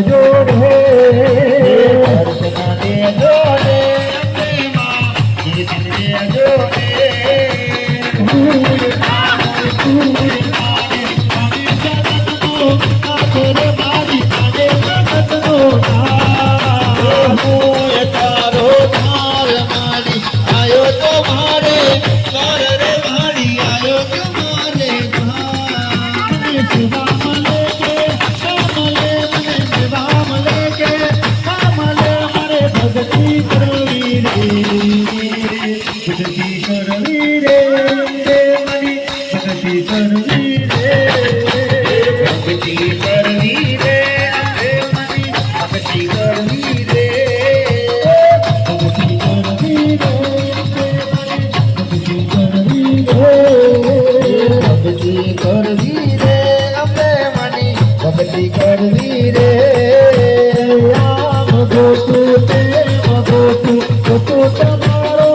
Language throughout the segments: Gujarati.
yo ভক্তি করবি রে। রাম গোপু তেল গোপু গোপু তোমারো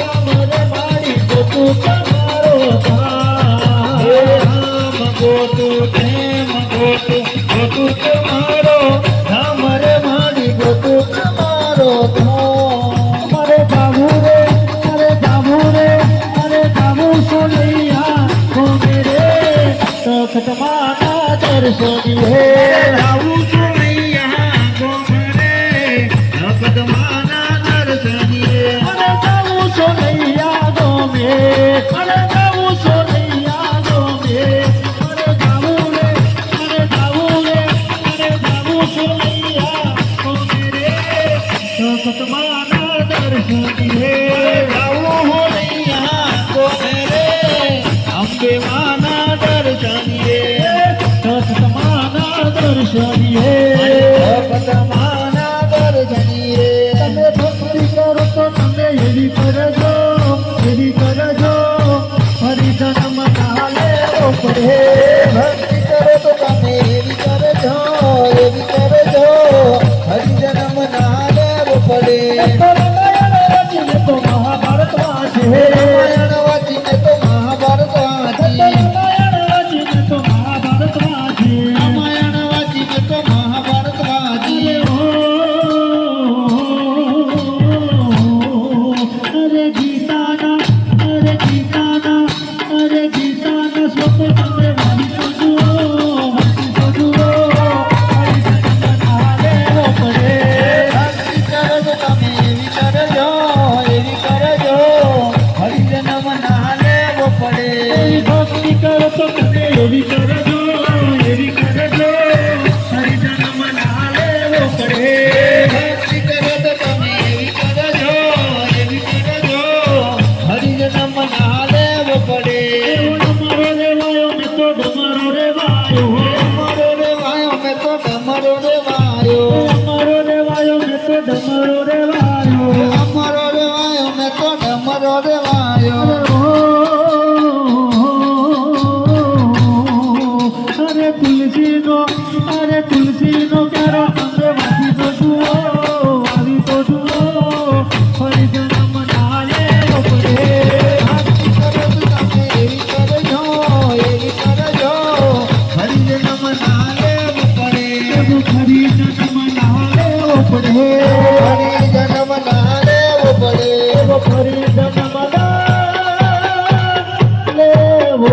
কামর বাড়ি গোপু তোমারো রাম গোপু প্রেম গোপু গোপু তোমারো কামর বাড়ি গোপু তোমারো আরে বাবু রে, আরে বাবু রে, আরে বাবু সোনিয়া ও মেরে তো তোমার છોડી હે. આવું સોનૈયા ગોમરે ભગવાના દર્શનીએ અરે આવું સોનૈયા ગોમે, અરે આવું સોનૈયા ગોમે. અરે ગાવું રે, અરે ગાવું રે, અરે ગાવું સોનૈયા ગોમે રે. ભગવાના દર્શનીએ એવી કરજો એવી કરજો હરી જન્મ ના લેવો પડે ભક્તિ કરો તો તમે એવી કરજો એવી કરજો હરી જન્મ ના લેવો પડે માર્યો. ફરી જન્મ ના લેવો પડે. ફરી જન્મ ના લેવો